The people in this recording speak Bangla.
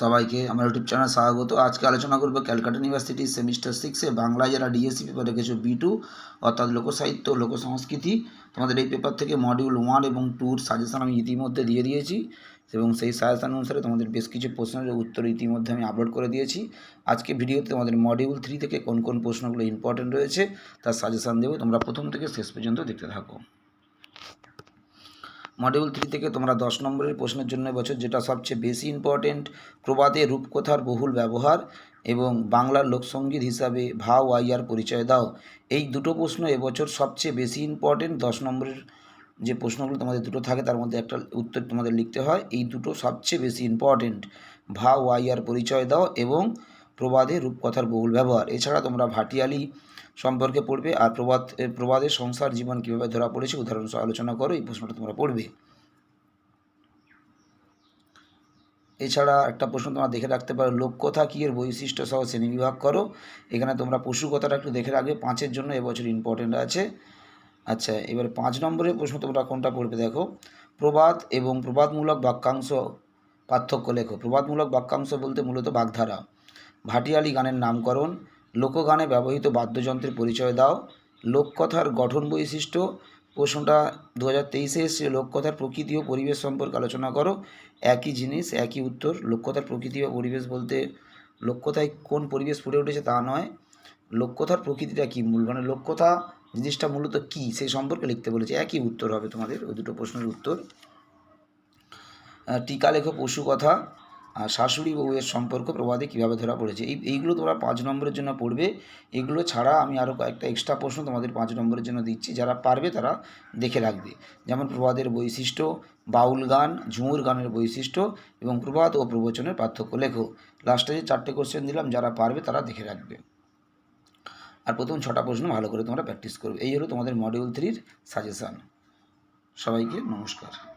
সবাইকে আমার ইউটিউব চ্যানেল স্বাগত। আজকে আলোচনা করব ক্যালকাটা ইউনিভার্সিটির সেমিস্টার সিক্সে বাংলায় যারা ডিএসসি পেপার রেখেছো বি টু, অর্থাৎ লোকসাহিত্য, লোকসংস্কৃতি, তোমাদের এই পেপার থেকে মডিউল ওয়ান এবং টুর সাজেশন আমি ইতিমধ্যে দিয়ে দিয়েছি এবং সেই সাজেশন অনুসারে তোমাদের বেশ কিছু প্রশ্নের উত্তর ইতিমধ্যে আমি আপলোড করে দিয়েছি। আজকে ভিডিওতে তোমাদের মডিউল থ্রি থেকে কোন কোন প্রশ্নগুলো ইম্পর্টেন্ট রয়েছে, তার সাজেশান দেবো। তোমরা প্রথম থেকে শেষ পর্যন্ত দেখতে থাকো। মডিউল থ্রি থেকে তোমরা দশ নম্বরের প্রশ্নের জন্য এবছর যেটা সবচেয়ে বেশি ইম্পর্টেন্ট প্রবাদে রূপকথার বহুল ব্যবহার এবং বাংলার লোকসঙ্গীত হিসাবে ভাও আইয়ার পরিচয় দাও। এই দুটো প্রশ্ন এবছর সবচেয়ে বেশি ইম্পর্টেন্ট দশ নম্বরের যে প্রশ্নগুলো তোমাদের দুটো থাকে তার মধ্যে একটা উত্তর তোমাদের লিখতে হয়। এই দুটো সবচেয়ে বেশি ইম্পর্টেন্ট ভাও আইয়ার পরিচয় দাও এবং প্রবাদে রূপকথার বহুল ব্যবহার। এছাড়া তোমরা ভাটিয়ালি সম্পর্কে পড়বে আর প্রবাদ প্রবাদের সংসার জীবন কীভাবে ধরা পড়েছে, উদাহরণ আলোচনা করো, এই প্রশ্নটা তোমরা পড়বে। এছাড়া একটা প্রশ্ন তোমরা দেখে রাখতে পারো, লোককথা কী এর বৈশিষ্ট্য সহ শ্রেণীবিভাগ করো? এখানে তোমরা পশু কথাটা একটু দেখে রাখবে, পাঁচের জন্য এবছর ইম্পর্টেন্ট আছে। আচ্ছা এবার পাঁচ নম্বরের প্রশ্ন তোমরা কোনটা পড়বে দেখো। প্রবাদ এবং প্রবাদমূলক বাক্যাংশ পার্থক্য লেখো। প্রবাদমূলক বাক্যাংশ বলতে মূলত বাগধারা। ভাটিয়ালি গানের নামকরণ, লোকগানে ব্যবহৃত বাদ্যযন্ত্রের পরিচয় দাও, লোককথার গঠন বৈশিষ্ট্য, প্রশ্নটা দু হাজার তেইশে এসছে লোককথার প্রকৃতি ও পরিবেশ সম্পর্কে আলোচনা করো, একই জিনিস, একই উত্তর, লোককথার প্রকৃতি ও পরিবেশ বলতে লোককথায় কোন পরিবেশ ফুটে উঠেছে তা নয়, লোককথার প্রকৃতিটা কী মূল? মানে লোককথা জিনিসটা মূলত কী, সেই সম্পর্কে লিখতে বলেছে, একই উত্তর হবে তোমাদের, ওই দুটো প্রশ্নের উত্তর। টিকা লেখো পশু কথা শাশুড়ি বউয়ের সম্পর্ক প্রবাদে কীভাবে ধরা পড়েছে? এই, এইগুলো তোমরা পাঁচ নম্বরের জন্য পড়বে। এগুলো ছাড়া আমি আরও কয়েকটা এক্সট্রা প্রশ্ন তোমাদের পাঁচ নম্বরের জন্য দিচ্ছি। যারা পারবে তারা দেখে রাখবে। যেমন প্রবাদের বৈশিষ্ট্য, বাউল গান, ঝুমুর গানের বৈশিষ্ট্য এবং প্রবাদ ও প্রবচনের পার্থক্য লেখো। লাস্টে যে চারটে কোশ্চেন দিলাম, যারা পারবে তারা দেখে রাখবে। আর প্রথম ছটা প্রশ্ন ভালো করে তোমরা প্র্যাকটিস করবে। এই হলো তোমাদের মডিউল থ্রির সাজেশান সবাইকে নমস্কার।